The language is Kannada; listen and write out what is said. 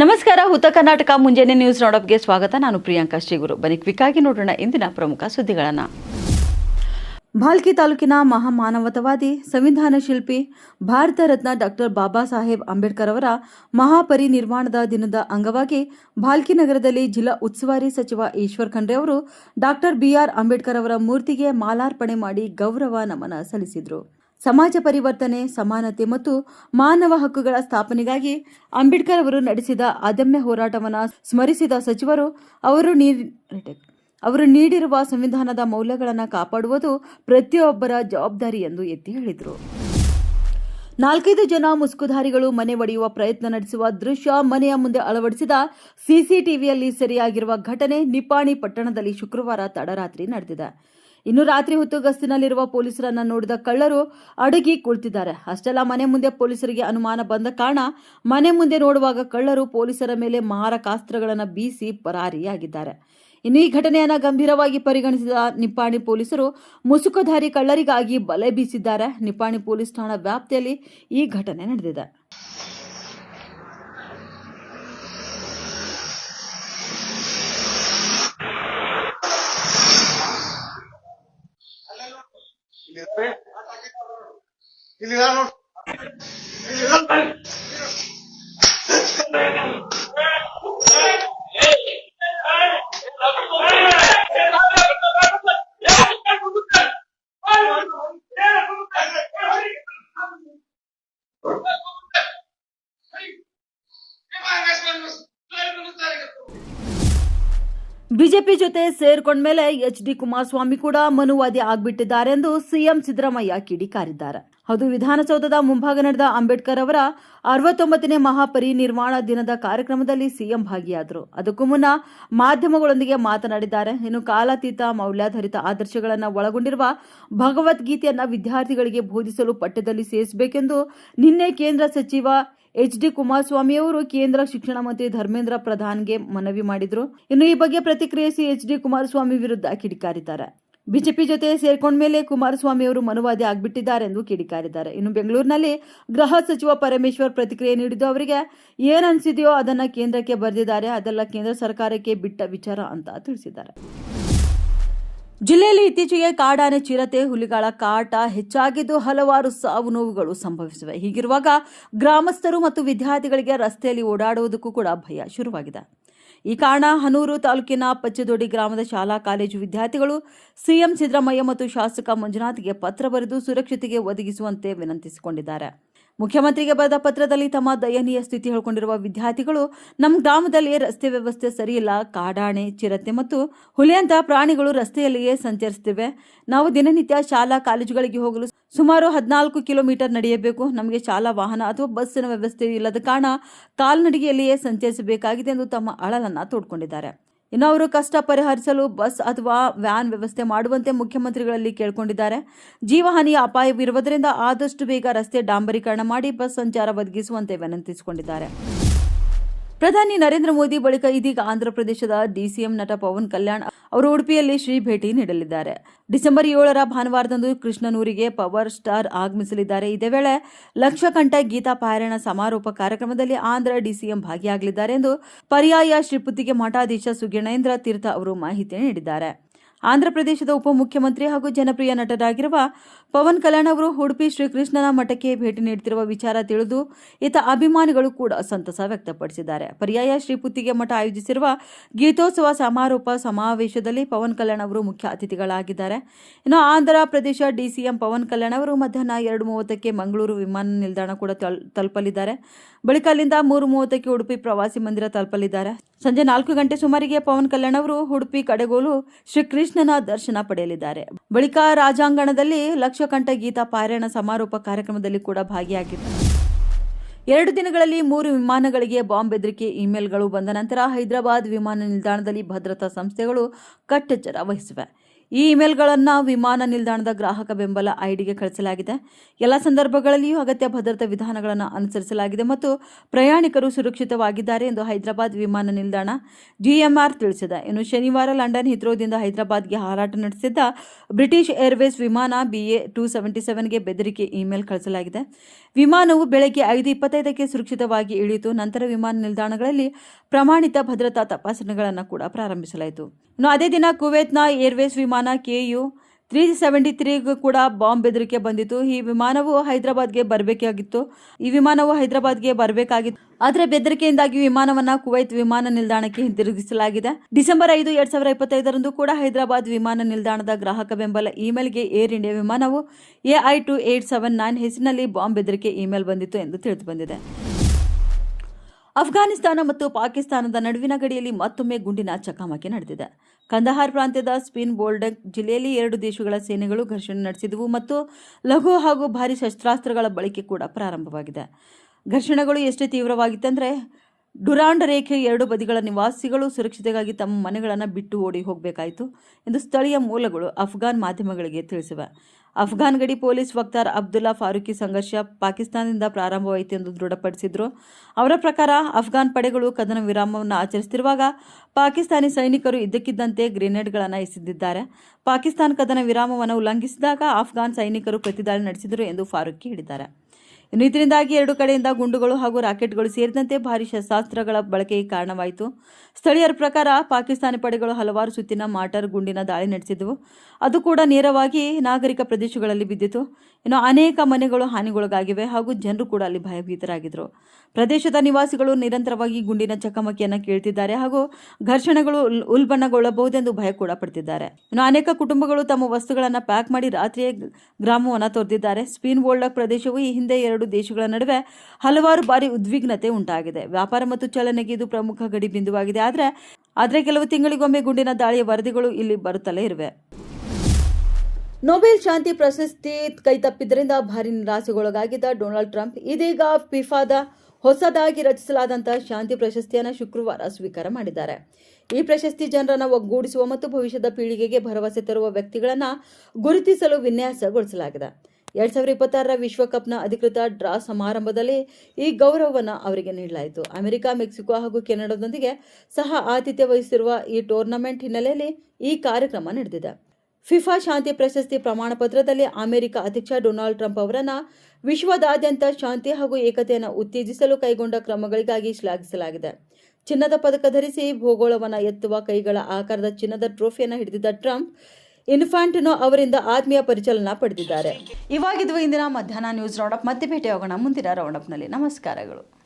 ನಮಸ್ಕಾರ ಉತ್ತರ ಕರ್ನಾಟಕ ಮುಂಜಾನೆ ನ್ಯೂಸ್ ನೋಡಪ್ಗೆ ಸ್ವಾಗತ. ನಾನು ಪ್ರಿಯಾಂಕಾ ಶ್ರೀಗುರು. ಬನ್ನಿ ಕ್ವಿಕ್ ಆಗಿ ನೋಡೋಣ ಇಂದಿನ ಪ್ರಮುಖ ಸುದ್ದಿಗಳನ್ನು. ಭಾಲ್ಕಿ ತಾಲೂಕಿನ ಮಹಾಮಾನವತವಾದಿ ಸಂವಿಧಾನ ಶಿಲ್ಪಿ ಭಾರತ ರತ್ನ ಡಾಕ್ಟರ್ ಬಾಬಾ ಸಾಹೇಬ್ ಅಂಬೇಡ್ಕರ್ ಅವರ ಮಹಾಪರಿನಿರ್ವಾಣದ ದಿನದ ಅಂಗವಾಗಿ ಭಾಲ್ಕಿ ನಗರದಲ್ಲಿ ಜಿಲ್ಲಾ ಉಸ್ತುವಾರಿ ಸಚಿವ ಈಶ್ವರ್ ಖಂಡ್ರೆ ಅವರು ಡಾಕ್ಟರ್ ಬಿಆರ್ ಅಂಬೇಡ್ಕರ್ ಅವರ ಮೂರ್ತಿಗೆ ಮಾಲಾರ್ಪಣೆ ಮಾಡಿ ಗೌರವ ನಮನ ಸಲ್ಲಿಸಿದರು. ಸಮಾಜ ಪರಿವರ್ತನೆ, ಸಮಾನತೆ ಮತ್ತು ಮಾನವ ಹಕ್ಕುಗಳ ಸ್ಥಾಪನೆಗಾಗಿ ಅಂಬೇಡ್ಕರ್ ಅವರು ನಡೆಸಿದ ಅದಮ್ಯ ಹೋರಾಟವನ್ನು ಸ್ಮರಿಸಿದ ಸಚಿವರು, ಅವರು ಅವರು ನೀಡಿರುವ ಸಂವಿಧಾನದ ಮೌಲ್ಯಗಳನ್ನು ಕಾಪಾಡುವುದು ಪ್ರತಿಯೊಬ್ಬರ ಜವಾಬ್ದಾರಿ ಎಂದು ಎತ್ತಿ ಹೇಳಿದರು. ನಾಲ್ಕೈದು ಜನ ಮುಸ್ಕುಧಾರಿಗಳು ಮನೆ ಒಡೆಯುವ ಪ್ರಯತ್ನ ನಡೆಸುವ ದೃಶ್ಯ ಮನೆಯ ಮುಂದೆ ಅಳವಡಿಸಿದ ಸಿಸಿಟಿವಿಯಲ್ಲಿ ಸೆರೆಯಾಗಿರುವ ಘಟನೆ ನಿಪ್ಪಾಣಿ ಪಟ್ಟಣದಲ್ಲಿ ಶುಕ್ರವಾರ ತಡರಾತ್ರಿ ನಡೆದಿದೆ. ಇನ್ನು ರಾತ್ರಿ ಹೊತ್ತು ಗಸ್ತಿನಲ್ಲಿರುವ ಪೊಲೀಸರನ್ನ ನೋಡಿದ ಕಳ್ಳರು ಅಡಗಿ ಕುಳಿತಿದ್ದಾರೆ. ಅಷ್ಟೆಲ್ಲ ಮನೆ ಮುಂದೆ ಪೊಲೀಸರಿಗೆ ಅನುಮಾನ ಬಂದ ಕಾರಣ ಮನೆ ಮುಂದೆ ನೋಡುವಾಗ ಕಳ್ಳರು ಪೊಲೀಸರ ಮೇಲೆ ಮಾರಕಾಸ್ತ್ರಗಳನ್ನು ಬೀಸಿ ಪರಾರಿಯಾಗಿದ್ದಾರೆ. ಇನ್ನು ಈ ಘಟನೆಯನ್ನ ಗಂಭೀರವಾಗಿ ಪರಿಗಣಿಸಿದ ನಿಪ್ಪಾಣಿ ಪೊಲೀಸರು ಮುಸುಕುಧಾರಿ ಕಳ್ಳರಿಗಾಗಿ ಬಲೆ ಬೀಸಿದ್ದಾರೆ. ನಿಪ್ಪಾಣಿ ಪೊಲೀಸ್ ಠಾಣಾ ವ್ಯಾಪ್ತಿಯಲ್ಲಿ ಈ ಘಟನೆ ನಡೆದಿದೆ ಇಲ್ಲಿ ಇದಾನ್ ನೋಡು. ಇಲ್ಲಿ ಇದಾನ್ ಬರ್ರಿ. ಬಿಜೆಪಿ ಜೊತೆ ಸೇರ್ಕೊಂಡ್ಮೇಲೆ ಎಚ್ ಡಿ ಕುಮಾರಸ್ವಾಮಿ ಕೂಡ ಮನುವಾದಿ ಆಗ್ಬಿಟ್ಟಿದ್ದಾರೆ ಎಂದು ಸಿಎಂ ಸಿದ್ದರಾಮಯ್ಯ ಕಿಡಿಕಾರಿದ್ದಾರೆ. ಹೌದು ವಿಧಾನಸೌಧದ ಮುಂಭಾಗ ನಡೆದ ಅಂಬೇಡ್ಕರ್ ಅವರ ಅರವತ್ತೊಂಬತ್ತನೇ ಮಹಾಪರಿನಿರ್ವಾಣ ದಿನದ ಕಾರ್ಯಕ್ರಮದಲ್ಲಿ ಸಿಎಂ ಭಾಗಿಯಾದರು. ಅದಕ್ಕೂ ಮುನ್ನ ಮಾಧ್ಯಮಗಳೊಂದಿಗೆ ಮಾತನಾಡಿದ್ದಾರೆ. ಇನ್ನು ಕಾಲಾತೀತ, ಮೌಲ್ಯಾಧಾರಿತ ಆದರ್ಶಗಳನ್ನು ಒಳಗೊಂಡಿರುವ ಭಗವದ್ಗೀತೆಯನ್ನು ವಿದ್ಯಾರ್ಥಿಗಳಿಗೆ ಬೋಧಿಸಲು ಪಠ್ಯದಲ್ಲಿ ಸೇರಿಸಬೇಕೆಂದು ನಿನ್ನೆ ಕೇಂದ್ರ ಸಚಿವ ಎಚ್ ಡಿ ಕುಮಾರಸ್ವಾಮಿ ಅವರು ಕೇಂದ್ರ ಶಿಕ್ಷಣ ಮಂತ್ರಿ ಧರ್ಮೇಂದ್ರ ಪ್ರಧಾನ್ಗೆ ಮನವಿ ಮಾಡಿದ್ರು. ಇನ್ನು ಈ ಬಗ್ಗೆ ಪ್ರತಿಕ್ರಿಯಿಸಿ ಎಚ್ ಡಿ ಕುಮಾರಸ್ವಾಮಿ ವಿರುದ್ಧ ಕಿಡಿಕಾರಿದ್ದಾರೆ. ಬಿಜೆಪಿ ಜೊತೆ ಸೇರ್ಕೊಂಡ ಮೇಲೆ ಕುಮಾರಸ್ವಾಮಿ ಅವರು ಮನುವಾದಿ ಆಗ್ಬಿಟ್ಟಿದ್ದಾರೆ ಎಂದು ಕಿಡಿಕಾರಿದ್ದಾರೆ. ಇನ್ನು ಬೆಂಗಳೂರಿನಲ್ಲಿ ಗೃಹ ಸಚಿವ ಪರಮೇಶ್ವರ್ ಪ್ರತಿಕ್ರಿಯೆ ನೀಡಿದ್ದು ಅವರಿಗೆ ಏನ್ ಅನ್ಸಿದೆಯೋ ಅದನ್ನ ಕೇಂದ್ರಕ್ಕೆ ಬರೆದಿದ್ದಾರೆ. ಅದೆಲ್ಲ ಕೇಂದ್ರ ಸರ್ಕಾರಕ್ಕೆ ಬಿಟ್ಟ ವಿಚಾರ ಅಂತ ತಿಳಿಸಿದ್ದಾರೆ. ಜಿಲ್ಲೆಯಲ್ಲಿ ಇತ್ತೀಚೆಗೆ ಕಾಡಾನೆ ಚಿರತೆ, ಹುಲಿಗಳ ಕಾಟ, ಹೆಚ್ಚಾಗಿದ್ದು ಹಲವಾರು ಸಾವು ನೋವುಗಳು ಸಂಭವಿಸಿವೆ. ಹೀಗಿರುವಾಗ ಗ್ರಾಮಸ್ಥರು ಮತ್ತು ವಿದ್ಯಾರ್ಥಿಗಳಿಗೆ ರಸ್ತೆಯಲ್ಲಿ ಓಡಾಡುವುದಕ್ಕೂ ಕೂಡ ಭಯ ಶುರುವಾಗಿದೆ. ಈ ಕಾರಣ ಹನೂರು ತಾಲೂಕಿನ ಪಚ್ಚದೊಡಿ ಗ್ರಾಮದ ಶಾಲಾ ಕಾಲೇಜು ವಿದ್ಯಾರ್ಥಿಗಳು ಸಿಎಂ ಸಿದ್ದರಾಮಯ್ಯ ಮತ್ತು ಶಾಸಕ ಮಂಜುನಾಥ್ಗೆ ಪತ್ರ ಬರೆದು ಸುರಕ್ಷತೆಗೆ ಒದಗಿಸುವಂತೆ ವಿನಂತಿಸಿಕೊಂಡಿದ್ದಾರೆ. ಮುಖ್ಯಮಂತ್ರಿಗೆ ಬರೆದ ಪತ್ರದಲ್ಲಿ ತಮ್ಮ ದಯನೀಯ ಸ್ಥಿತಿ ಹೇಳಿಕೊಂಡಿರುವ ವಿದ್ಯಾರ್ಥಿಗಳು ನಮ್ಮ ಗ್ರಾಮದಲ್ಲಿ ರಸ್ತೆ ವ್ಯವಸ್ಥೆ ಸರಿಯಿಲ್ಲ ಕಾಡಾಣೆ ಚಿರತೆ ಮತ್ತು ಹುಲಿಯಂತಹ ಪ್ರಾಣಿಗಳು ರಸ್ತೆಯಲ್ಲಿಯೇ ಸಂಚರಿಸುತ್ತಿವೆ ನಾವು ದಿನನಿತ್ಯ ಶಾಲಾ ಕಾಲೇಜುಗಳಿಗೆ ಹೋಗಲು ಸುಮಾರು ಹದಿನಾಲ್ಕು ಕಿಲೋಮೀಟರ್ ನಡೆಯಬೇಕು. ನಮಗೆ ಶಾಲಾ ವಾಹನ ಅಥವಾ ಬಸ್ಸಿನ ವ್ಯವಸ್ಥೆ ಇಲ್ಲದ ಕಾರಣ ಕಾಲ್ನಡಿಗೆಯಲ್ಲಿಯೇ ಸಂಚರಿಸಬೇಕಾಗಿದೆ ಎಂದು ತಮ್ಮ ಅಳಲನ್ನು ತೋಡ್ಕೊಂಡಿದ್ದಾರೆ. ಇನ್ನು ಅವರು ಕಷ್ಟ ಪರಿಹರಿಸಲು ಬಸ್ ಅಥವಾ ವ್ಯಾನ್ ವ್ಯವಸ್ಥೆ ಮಾಡುವಂತೆ ಮುಖ್ಯಮಂತ್ರಿಗಳಲ್ಲಿ ಕೇಳಿಕೊಂಡಿದ್ದಾರೆ. ಜೀವಹಾನಿಯ ಅಪಾಯವಿರುವುದರಿಂದ ಆದಷ್ಟು ಬೇಗ ರಸ್ತೆ ಡಾಂಬರೀಕರಣ ಮಾಡಿ ಬಸ್ ಸಂಚಾರ ಒದಗಿಸುವಂತೆ ವಿನಂತಿಸಿಕೊಂಡಿದ್ದಾರೆ. ಪ್ರಧಾನಿ ನರೇಂದ್ರ ಮೋದಿ ಬಳಿಕ ಇದೀಗ ಆಂಧ್ರಪ್ರದೇಶದ ಡಿಸಿಎಂ ನಟ ಪವನ್ ಕಲ್ಯಾಣ್ ಅವರು ಉಡುಪಿಯಲ್ಲಿ ಶ್ರೀ ಭೇಟಿ ನೀಡಲಿದ್ದಾರೆ. ಡಿಸೆಂಬರ್ ಏಳರ ಭಾನುವಾರದಂದು ಕೃಷ್ಣನೂರಿಗೆ ಪವರ್ ಸ್ಟಾರ್ ಆಗಮಿಸಲಿದ್ದಾರೆ. ಇದೇ ವೇಳೆ ಲಕ್ಷಕಂಠ ಗೀತಾ ಪಾರಾಯಣ ಸಮಾರೋಪ ಕಾರ್ಯಕ್ರಮದಲ್ಲಿ ಆಂಧ್ರ ಡಿಸಿಎಂ ಭಾಗಿಯಾಗಲಿದ್ದಾರೆ ಎಂದು ಪರ್ಯಾಯ ಶ್ರೀಪುತ್ತಿಗೆ ಮಠಾಧೀಶ ಸುಗಿಣೇಂದ್ರ ತೀರ್ಥ ಅವರು ಮಾಹಿತಿ ನೀಡಿದ್ದಾರೆ. ಆಂಧ್ರಪ್ರದೇಶದ ಉಪಮುಖ್ಯಮಂತ್ರಿ ಹಾಗೂ ಜನಪ್ರಿಯ ನಟರಾಗಿರುವ ಪವನ್ ಕಲ್ಯಾಣ್ ಅವರು ಉಡುಪಿ ಶ್ರೀಕೃಷ್ಣನ ಮಠಕ್ಕೆ ಭೇಟಿ ನೀಡುತ್ತಿರುವ ವಿಚಾರ ತಿಳಿದು ಇತ ಅಭಿಮಾನಿಗಳು ಕೂಡ ಸಂತಸ ವ್ಯಕ್ತಪಡಿಸಿದ್ದಾರೆ. ಪರ್ಯಾಯ ಶ್ರೀಪುತ್ತಿಗೆ ಮಠ ಆಯೋಜಿಸಿರುವ ಗೀತೋತ್ಸವ ಸಮಾರೋಪ ಸಮಾವೇಶದಲ್ಲಿ ಪವನ್ ಕಲ್ಯಾಣ್ ಅವರು ಮುಖ್ಯ ಅತಿಥಿಗಳಾಗಿದ್ದಾರೆ. ಇನ್ನು ಆಂಧ್ರ ಪ್ರದೇಶ ಡಿಸಿಎಂ ಪವನ್ ಕಲ್ಯಾಣ್ ಅವರು ಮಧ್ಯಾಹ್ನ ಎರಡು ಮೂವತ್ತಕ್ಕೆ ಮಂಗಳೂರು ವಿಮಾನ ನಿಲ್ದಾಣ ಕೂಡ ತಲ್- ತಲುಪಲಿದ್ದಾರೆ. ಬಳಿಕ ಅಲ್ಲಿಂದ ಮೂರು ಮೂವತ್ತಕ್ಕೆ ಉಡುಪಿ ಪ್ರವಾಸಿ ಮಂದಿರ ತಲುಪಲಿದ್ದಾರೆ. ಸಂಜೆ ನಾಲ್ಕು ಗಂಟೆ ಸುಮಾರಿಗೆ ಪವನ್ ಕಲ್ಯಾಣ್ ಅವರು ಉಡುಪಿ ಕಡೆಗೋಲು ಶ್ರೀಕೃಷ್ಣನ ದರ್ಶನ ಪಡೆಯಲಿದ್ದಾರೆ. ಬಳಿಕ ರಾಜಾಂಗಣದಲ್ಲಿ ಲಕ್ಷಕಂಠ ಗೀತಾ ಪಾರಾಯಣ ಸಮಾರೋಪ ಕಾರ್ಯಕ್ರಮದಲ್ಲಿ ಕೂಡ ಭಾಗಿಯಾಗಿದ್ದಾರೆ ಎರಡು ದಿನಗಳಲ್ಲಿ ಮೂರು ವಿಮಾನಗಳಿಗೆ ಬಾಂಬ್ ಬೆದರಿಕೆ, ಇಮೇಲ್ಗಳು ಬಂದ ನಂತರ ಹೈದರಾಬಾದ್ ವಿಮಾನ ನಿಲ್ದಾಣದಲ್ಲಿ ಭದ್ರತಾ ಸಂಸ್ಥೆಗಳು ಕಟ್ಟೆಚ್ಚರ ವಹಿಸಿವೆ. ಈ ಇಮೇಲ್ಗಳನ್ನು ವಿಮಾನ ನಿಲ್ದಾಣದ ಗ್ರಾಹಕ ಬೆಂಬಲ ಐಡಿಗೆ ಕಳಿಸಲಾಗಿದೆ. ಎಲ್ಲ ಸಂದರ್ಭಗಳಲ್ಲಿಯೂ ಅಗತ್ಯ ಭದ್ರತಾ ವಿಧಾನಗಳನ್ನು ಅನುಸರಿಸಲಾಗಿದೆ ಮತ್ತು ಪ್ರಯಾಣಿಕರು ಸುರಕ್ಷಿತವಾಗಿದ್ದಾರೆ ಎಂದು ಹೈದರಾಬಾದ್ ವಿಮಾನ ನಿಲ್ದಾಣ ಜಿಎಂಆರ್ ತಿಳಿಸಿದೆ. ಇನ್ನು ಶನಿವಾರ ಲಂಡನ್ ಹಿತ್ರೋದಿಂದ ಹೈದರಾಬಾದ್ಗೆ ಹಾರಾಟ ನಡೆಸಿದ್ದ ಬ್ರಿಟಿಷ್ ಏರ್ವೇಸ್ ವಿಮಾನ ಬಿಎ ಟು ಸೆವೆಂಟಿ ಸೆವೆನ್ಗೆ ಬೆದರಿಕೆ ಇಮೇಲ್ ಕಳಿಸಲಾಗಿದೆ. ವಿಮಾನವು ಬೆಳಗ್ಗೆ ಐದು ಇಪ್ಪತ್ತೈದಕ್ಕೆ ಸುರಕ್ಷಿತವಾಗಿ ಇಳಿಯಿತು. ನಂತರ ವಿಮಾನ ನಿಲ್ದಾಣಗಳಲ್ಲಿ ಪ್ರಮಾಣಿತ ಭದ್ರತಾ ತಪಾಸಣೆಗಳನ್ನು ಕೂಡ ಪ್ರಾರಂಭಿಸಲಾಯಿತು. ಅದೇ ದಿನ ಕುವೈತ್ನ ಏರ್ವೇಸ್ ವಿಮಾನ ಕೆಯು ತ್ರೀ ಸೆವೆಂಟಿ ತ್ರೀಗೂ ಕೂಡ ಬಾಂಬ್ ಬೆದರಿಕೆ ಬಂದಿತ್ತು. ಈ ವಿಮಾನವು ಹೈದರಾಬಾದ್ಗೆ ಬರಬೇಕಾಗಿತ್ತು. ಈ ವಿಮಾನವು ಹೈದರಾಬಾದ್ಗೆ ಬರಬೇಕಾಗಿತ್ತು. ಆದರೆ ಬೆದರಿಕೆಯಿಂದಾಗಿ ವಿಮಾನವನ್ನ ಕುವೈತ್ ವಿಮಾನ ನಿಲ್ದಾಣಕ್ಕೆ ಹಿಂತಿರುಗಿಸಲಾಗಿದೆ. ಡಿಸೆಂಬರ್ ಐದು, ಎರಡ್ ಸಾವಿರದ ಇಪ್ಪತ್ತೈದರಂದು ಕೂಡ ಹೈದರಾಬಾದ್ ವಿಮಾನ ನಿಲ್ದಾಣದ ಗ್ರಾಹಕ ಬೆಂಬಲ ಇಮೇಲ್ಗೆ ಏರ್ ಇಂಡಿಯಾ ವಿಮಾನವು AI two eight seven nine ಹೆಸರಿನಲ್ಲಿ ಬಾಂಬ್ ಬೆದರಿಕೆ ಇಮೇಲ್ ಬಂದಿತ್ತು ಎಂದು ತಿಳಿದು ಬಂದಿದೆ. ಅಫ್ಘಾನಿಸ್ತಾನ ಮತ್ತು ಪಾಕಿಸ್ತಾನದ ನಡುವಿನ ಗಡಿಯಲ್ಲಿ ಮತ್ತೊಮ್ಮೆ ಗುಂಡಿನ ಚಕಮಕಿ ನಡೆದಿದೆ. ಕಂದಹಾರ್ ಪ್ರಾಂತ್ಯದ ಸ್ಪಿನ್ ಬೋಲ್ಡಕ್ ಜಿಲ್ಲೆಯಲ್ಲಿ ಎರಡು ದೇಶಗಳ ಸೇನೆಗಳು ಘರ್ಷಣೆ ನಡೆಸಿದವು ಮತ್ತು ಲಘು ಹಾಗೂ ಭಾರಿ ಶಸ್ತ್ರಾಸ್ತ್ರಗಳ ಬಳಕೆ ಕೂಡ ಪ್ರಾರಂಭವಾಗಿದೆ. ಘರ್ಷಣೆಗಳು ಎಷ್ಟೇ ತೀವ್ರವಾಗಿತ್ತಂದರೆ ಡುರಾಂಡ್ ರೇಖೆ ಎರಡು ಬದಿಗಳ ನಿವಾಸಿಗಳು ಸುರಕ್ಷತೆಗಾಗಿ ತಮ್ಮ ಮನೆಗಳನ್ನು ಬಿಟ್ಟು ಓಡಿ ಹೋಗಬೇಕಾಯಿತು ಎಂದು ಸ್ಥಳೀಯ ಮೂಲಗಳು ಅಫ್ಘಾನ್ ಮಾಧ್ಯಮಗಳಿಗೆ ತಿಳಿಸಿವೆ. ಅಫ್ಘಾನ್ ಗಡಿ ಪೊಲೀಸ್ ವಕ್ತಾರ್ ಅಬ್ದುಲ್ಲಾ ಫಾರೂಕಿ ಸಂಘರ್ಷ ಪಾಕಿಸ್ತಾನದಿಂದ ಪ್ರಾರಂಭವಾಯಿತು ಎಂದು ದೃಢಪಡಿಸಿದ್ರು. ಅವರ ಪ್ರಕಾರ, ಅಫ್ಘಾನ್ ಪಡೆಗಳು ಕದನ ವಿರಾಮವನ್ನು ಆಚರಿಸುತ್ತಿರುವಾಗ ಪಾಕಿಸ್ತಾನಿ ಸೈನಿಕರು ಇದ್ದಕ್ಕಿದ್ದಂತೆ ಗ್ರೆನೇಡ್ಗಳನ್ನು ಎಸೆದಿದ್ದಾರೆ. ಪಾಕಿಸ್ತಾನ ಕದನ ವಿರಾಮವನ್ನು ಉಲ್ಲಂಘಿಸಿದಾಗ ಅಫ್ಘಾನ್ ಸೈನಿಕರು ಪ್ರತಿದಾಳಿ ನಡೆಸಿದರು ಎಂದು ಫಾರೂಕಿ ಹೇಳಿದ್ದಾರೆ. ಇದರಿಂದಾಗಿ ಎರಡು ಕಡೆಯಿಂದ ಗುಂಡುಗಳು ಹಾಗೂ ರಾಕೆಟ್ಗಳು ಸೇರಿದಂತೆ ಭಾರಿ ಶಸ್ತ್ರಾಸ್ತ್ರಗಳ ಬಳಕೆಗೆ ಕಾರಣವಾಯಿತು. ಸ್ಥಳೀಯರ ಪ್ರಕಾರ ಪಾಕಿಸ್ತಾನಿ ಪಡೆಗಳು ಹಲವಾರು ಸುತ್ತಿನ ಮಾರ್ಟರ್ ಗುಂಡಿನ ದಾಳಿ ನಡೆಸಿದವು. ಅದು ಕೂಡ ನೇರವಾಗಿ ನಾಗರಿಕ ಪ್ರದೇಶಗಳಲ್ಲಿ ಬಿದ್ದಿತು. ಇನ್ನು ಅನೇಕ ಮನೆಗಳು ಹಾನಿಗೊಳಗಾಗಿವೆ ಹಾಗೂ ಜನರು ಕೂಡ ಅಲ್ಲಿ ಭಯಭೀತರಾಗಿದ್ದರು. ಪ್ರದೇಶದ ನಿವಾಸಿಗಳು ನಿರಂತರವಾಗಿ ಗುಂಡಿನ ಚಕಮಕಿಯನ್ನು ಕೇಳ್ತಿದ್ದಾರೆ ಹಾಗೂ ಘರ್ಷಣೆಗಳು ಉಲ್- ಉಲ್ಬಣಗೊಳ್ಳಬಹುದೆಂದು ಭಯ ಕೂಡ ಪಡ್ತಿದ್ದಾರೆ. ಇನ್ನು ಅನೇಕ ಕುಟುಂಬಗಳು ತಮ್ಮ ವಸ್ತುಗಳನ್ನು ಪ್ಯಾಕ್ ಮಾಡಿ ರಾತ್ರಿಯೇ ಗ್ರಾಮವನ್ನು ತೊರೆದಿದ್ದಾರೆ. ಸ್ಪೀನ್ ವೋಲ್ಡ್ ಪ್ರದೇಶವು ಈ ಹಿಂದೆ ಎರಡು ದೇಶಗಳ ನಡುವೆ ಹಲವಾರು ಬಾರಿ ಉದ್ವಿಗ್ನತೆ ಉಂಟಾಗಿದೆ. ವ್ಯಾಪಾರ ಮತ್ತು ಚಲನೆಗೆ ಇದು ಪ್ರಮುಖ ಗಡಿ ಬಿಂದುವಾಗಿದೆ. ಆದರೆ ಆದರೆ ಕೆಲವು ತಿಂಗಳಿಗೊಮ್ಮೆ ಗುಂಡಿನ ದಾಳಿಯ ವರದಿಗಳು ಇಲ್ಲಿ ಬರುತ್ತಲೇ ಇರುವೆ. ನೊಬೆಲ್ ಶಾಂತಿ ಪ್ರಶಸ್ತಿ ಕೈತಪ್ಪಿದ್ದರಿಂದ ಭಾರಿ ನಿರಾಸೆಗೊಳಗಾಗಿದ್ದ ಡೊನಾಲ್ಡ್ ಟ್ರಂಪ್, ಇದೀಗ ಫಿಫಾದ ಹೊಸದಾಗಿ ರಚಿಸಲಾದಂತಹ ಶಾಂತಿ ಪ್ರಶಸ್ತಿಯನ್ನು ಶುಕ್ರವಾರ ಸ್ವೀಕಾರ ಮಾಡಿದ್ದಾರೆ. ಈ ಪ್ರಶಸ್ತಿ ಜನರನ್ನು ಒಗ್ಗೂಡಿಸುವ ಮತ್ತು ಭವಿಷ್ಯದ ಪೀಳಿಗೆಗೆ ಭರವಸೆ ತರುವ ವ್ಯಕ್ತಿಗಳನ್ನು ಗುರುತಿಸಲು ವಿನ್ಯಾಸಗೊಳಿಸಲಾಗಿದೆ. ಎರಡ್ ಸಾವಿರದ ಇಪ್ಪತ್ತಾರರ ವಿಶ್ವಕಪ್ನ ಅಧಿಕೃತ ಡ್ರಾ ಸಮಾರಂಭದಲ್ಲಿ ಈ ಗೌರವವನ್ನು ಅವರಿಗೆ ನೀಡಲಾಯಿತು. ಅಮೆರಿಕ, ಮೆಕ್ಸಿಕೋ ಹಾಗೂ ಕೆನಡಾದೊಂದಿಗೆ ಸಹ ಆತಿಥ್ಯ ವಹಿಸಿರುವ ಈ ಟೂರ್ನಮೆಂಟ್ ಹಿನ್ನೆಲೆಯಲ್ಲಿ ಈ ಕಾರ್ಯಕ್ರಮ ನಡೆದಿದೆ. ಫಿಫಾ ಶಾಂತಿ ಪ್ರಶಸ್ತಿ ಪ್ರಮಾಣ ಪತ್ರದಲ್ಲಿ ಅಮೆರಿಕ ಅಧ್ಯಕ್ಷ ಡೊನಾಲ್ಡ್ ಟ್ರಂಪ್ ಅವರನ್ನು ವಿಶ್ವದಾದ್ಯಂತ ಶಾಂತಿ ಹಾಗೂ ಏಕತೆಯನ್ನು ಉತ್ತೇಜಿಸಲು ಕೈಗೊಂಡ ಕ್ರಮಗಳಿಗಾಗಿ ಶ್ಲಾಘಿಸಲಾಗಿದೆ. ಚಿನ್ನದ ಪದಕ ಧರಿಸಿ ಭೂಗೋಳವನ್ನು ಎತ್ತುವ ಕೈಗಳ ಆಕಾರದ ಚಿನ್ನದ ಟ್ರೋಫಿಯನ್ನು ಹಿಡಿದಿದ್ದ ಟ್ರಂಪ್ ಇನ್ಫಾಂಟಿನೋ ಅವರಿಂದ ಆತ್ಮೀಯ ಪರಿಚಲನ ಪಡೆದಿದ್ದಾರೆ. ಇವಾಗಿದ್ವು ಇಂದಿನ ಮಧ್ಯಾಹ್ನ ನ್ಯೂಸ್ ರೌಂಡಪ್ ಮತ್ತೆ ಭೇಟಿಯಾಗೋಣ. ಮುಂದಿನ ರೌಂಡಪ್ನಲ್ಲಿ ನಮಸ್ಕಾರಗಳು.